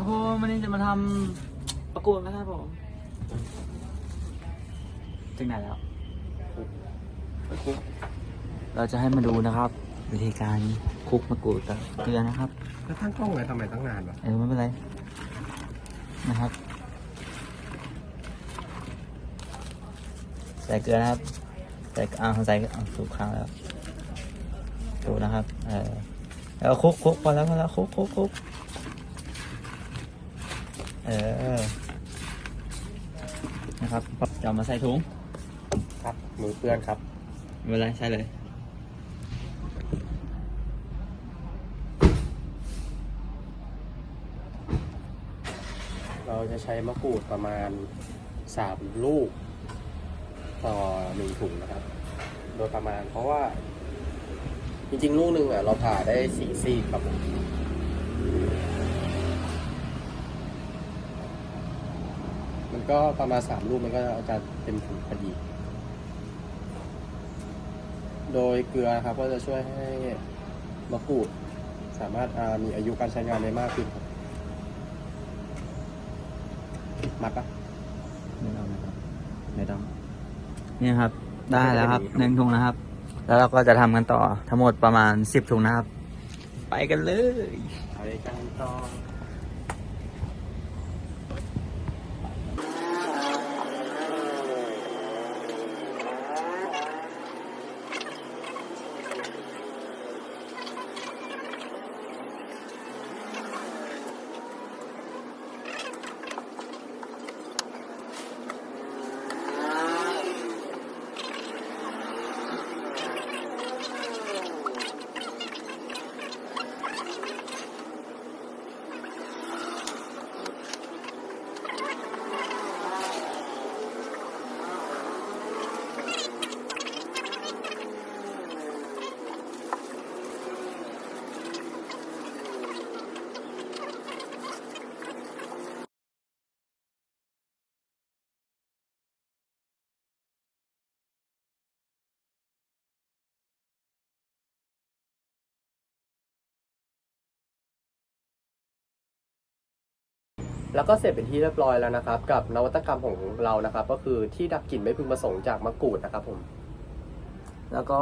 ครับผมวันนี้จะมาทำประกวดนะครับผม ถึงไหนแล้วเราจะให้มาดูนะครับ วิธีการคลุกมะกรูดกับเกลือนะครับ แล้วตั้งกล้องเลยทำไมตั้งนานวะเออไม่เป็นไร นะครับ ใส่เกลือนะครับ ใส่อ่าใส่เอาถูกครั้งแล้วถูกนะครับ เออแล้วคลุกคลุกพอแล้วพอแล้วคลุกคลุกคลุก เออ นะครับจะเอามาใส่ถุงครับมือเปื้อนครับไม่เป็นไรใช่เลย เราจะใช้มะกรูดประมาณสามลูก ต่อหนึ่งถุงนะครับ โดยประมาณเพราะว่า จริงๆ ลูกหนึ่งอะ เราผ่าได้สี่ซี่ครับผมมัน ก็ประมาณสามลูกมันก็จะเต็มถุงพอดี โดยเกลือนะครับก็จะช่วยให้มะกรูดสามารถอ่ามีอายุการใช้งานได้มากขึ้นครับมัดปะไม่ต้องนะครับไม่ต้องนี่ครับ ได้แล้วครับหนึ่งถุงนะครับ แล้วเราก็จะทำกันต่อทั้งหมดประมาณสิบถุงนะครับ ไปกันเลย ไปกันต่อ แล้วก็เสร็จเป็นที่เรียบร้อยแล้วนะครับ กับนวัตกรรมของเรานะครับ ก็คือที่ดับกลิ่นไม่พึงประสงค์จากมะกรูดนะครับผม แล้วก็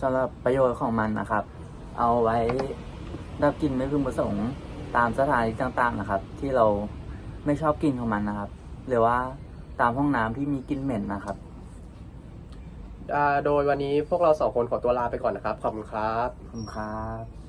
สำหรับประโยชน์ของมันนะครับ เอาไว้ดับกลิ่นไม่พึงประสงค์ตามสถานที่ต่างๆนะครับ ที่เราไม่ชอบกลิ่นของมันนะครับ หรือว่าตามห้องน้ำที่มีกลิ่นเหม็นนะครับอ่าโดยวันนี้พวกเราสองคนขอตัวลาไปก่อนนะครับ ขอบคุณครับ ขอบคุณครับ